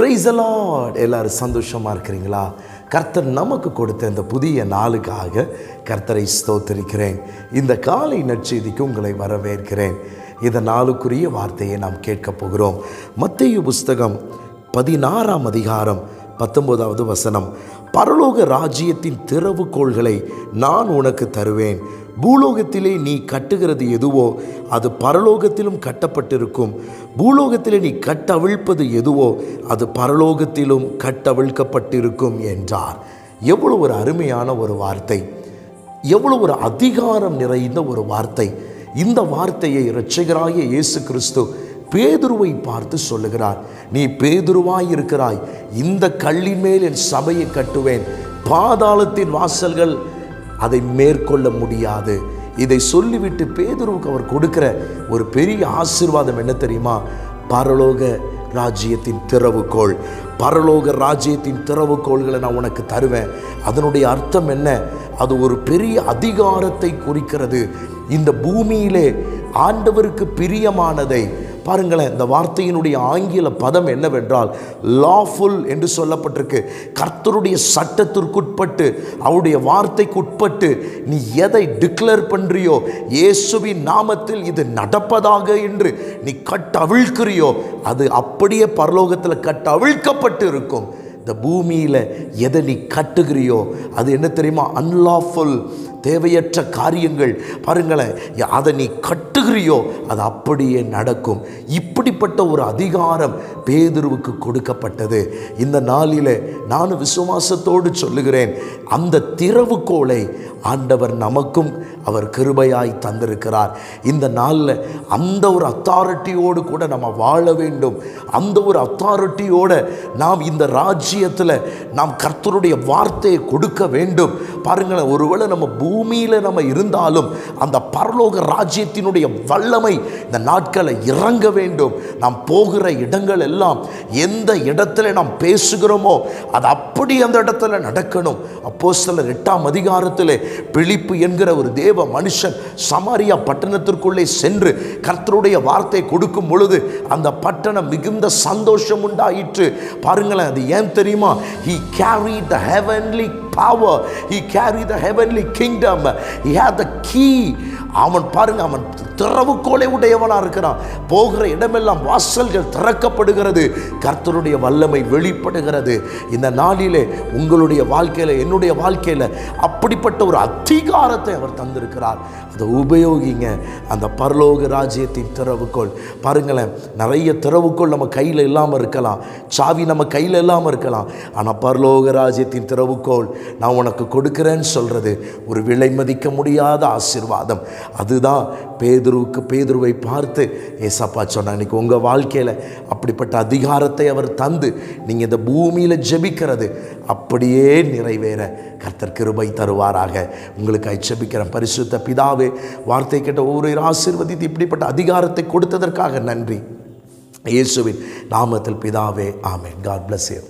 Price allot எல்லோரும் சந்தோஷமாக இருக்கிறீங்களா? கர்த்தர் நமக்கு கொடுத்த இந்த புதிய நாளுக்காக கர்த்தரை ஸ்தோத்தரிக்கிறேன். இந்த காலை நற்செய்திக்கு உங்களை வரவேற்கிறேன். இந்த நாளுக்குரிய வார்த்தையை நாம் கேட்கப் போகிறோம். மத்திய புஸ்தகம் பதினாறாம் அதிகாரம் பத்தொன்பதாவது வசனம் பரலோக ராஜ்யத்தின் திறவுகோள்களை நான் உனக்கு தருவேன். பூலோகத்திலே நீ கட்டுகிறது எதுவோ அது பரலோகத்திலும் கட்டப்பட்டிருக்கும். பூலோகத்திலே நீ கட்டவிழ்ப்பது எதுவோ அது பரலோகத்திலும் கட்டவிழ்க்கப்பட்டிருக்கும் என்றார். எவ்வளவு ஒரு அருமையான ஒரு வார்த்தை. எவ்வளவு ஒரு அதிகாரம் நிறைந்த ஒரு வார்த்தை. இந்த வார்த்தையை இரட்சகராகிய இயேசு கிறிஸ்து பேதுருவை பார்த்து சொல்லுகிறார் நீ பேதுருவாய் இருக்கிறாய். இந்த கல்லின் மேல் என் சபையை கட்டுவேன். பாதாளத்தின் வாசல்கள் அதை மேற்கொள்ள முடியாது. இதை சொல்லிவிட்டு பேதுருவுக்கு அவர் கொடுக்கிற ஒரு பெரிய ஆசீர்வாதம் என்ன தெரியுமா? பரலோக ராஜ்யத்தின் திறவுகோள். பரலோக ராஜ்யத்தின் திறவுகோள்களை நான் உனக்கு தருவேன். அதனுடைய அர்த்தம் என்ன? அது ஒரு பெரிய அதிகாரத்தை குறிக்கிறது. இந்த பூமியிலே ஆண்டவருக்கு பிரியமானதை பாருங்களேன் இந்த வார்த்தையினுடைய ஆங்கில பதம் என்னவென்றால் லாஃபுல் என்று சொல்லப்பட்டிருக்கு. கர்த்தருடைய சட்டத்திற்குட்பட்டு அவருடைய வார்த்தைக்குட்பட்டு நீ எதை டிக்ளேர் பண்ணுறியோ இயேசுவின் நாமத்தில் இது நடப்பதாக என்று நீ கட்டவிழ்க்கிறியோ அது அப்படியே பரலோகத்தில் கட்டவிழ்க்கப்பட்டு இருக்கும் இந்த பூமியில் எதை நீ கட்டுகிறியோ அது என்ன தெரியுமா? அன்லாஃபுல் தேவையற்ற காரியங்கள். பாருங்களேன் அதை நீ கட்டுகிறியோ அது அப்படியே நடக்கும். இப்படிப்பட்ட ஒரு அதிகாரம் பேதுருவுக்கு கொடுக்கப்பட்டது. இந்த நாளில் நானும் விசுவாசத்தோடு சொல்லுகிறேன் அந்த திறவுகோலை ஆண்டவர் நமக்கும் அவர் கிருபையாய் தந்திருக்கிறார். இந்த நாளில் அந்த ஒரு அத்தாரிட்டியோடு கூட நம்ம வாழ வேண்டும். அந்த ஒரு அத்தாரிட்டியோடு நாம் இந்த ராஜ்யத்தில் நாம் கர்த்தருடைய வார்த்தையை கொடுக்க வேண்டும். பாருங்களேன் ஒருவேளை நம்ம பூமியில் நம்ம இருந்தாலும் அந்த பரலோக ராஜ்யத்தினுடைய வல்லமை இந்த நாட்களை இறங்க வேண்டும். நாம் போகிற இடங்கள் எல்லாம் எந்த இடத்துல நாம் பேசுகிறோமோ அது அப்படி அந்த இடத்துல நடக்கணும். அப்போ சில எட்டாம் அதிகாரத்தில் பிழிப்பு என்கிற ஒரு தேவ மனுஷன் சமாரியா பட்டணத்திற்குள்ளே சென்று கர்த்தருடைய வார்த்தை கொடுக்கும் பொழுது அந்த பட்டணம் மிகுந்த சந்தோஷம் உண்டாயிற்று. பாருங்களேன் அது ஏன் தெரியுமா? He carry the heavenly power he carried the heavenly kingdom he had the key அவன் பாருங்க அவன் திறவுகோலை உடையவனாக இருக்கிறான். போகிற இடமெல்லாம் வாசல்கள் திறக்கப்படுகிறது. கர்த்தருடைய வல்லமை வெளிப்படுகிறது. இந்த நாளிலே உங்களுடைய வாழ்க்கையில் என்னுடைய வாழ்க்கையில் அப்படிப்பட்ட ஒரு அதிகாரத்தை அவர் தந்திருக்கிறார். அதை உபயோகிங்க. அந்த பரலோக ராஜ்யத்தின் திறவுகோள். பாருங்களேன் நிறைய திறவுகோள் நம்ம கையில் இல்லாமல் இருக்கலாம். சாவி நம்ம கையில் இல்லாமல் இருக்கலாம். ஆனால் பரலோக ராஜ்யத்தின் திறவுகோள் நான் உனக்கு கொடுக்குறேன்னு சொல்கிறது ஒரு விலை மதிக்க முடியாத ஆசீர்வாதம். அதுதான் பேதுருவுக்கு பேதுருவை பார்த்து ஏசப்பா சொன்னாங்க இன்னைக்கு உங்கள் வாழ்க்கையில் அப்படிப்பட்ட அதிகாரத்தை அவர் தந்து நீங்கள் இந்த பூமியில் ஜெபிக்கிறது அப்படியே நிறைவேற. கர்த்தர் கிருபை தருவாராக. உங்களுக்கு ஜெபிக்கிறேன். பரிசுத்த பிதாவே வார்த்தை கேட்ட ஒவ்வொரு ஆசீர்வதித்து இப்படிப்பட்ட அதிகாரத்தை கொடுத்ததற்காக நன்றி. இயேசுவின் நாமத்தில் பிதாவே ஆமே காட் பிளஸ் யூ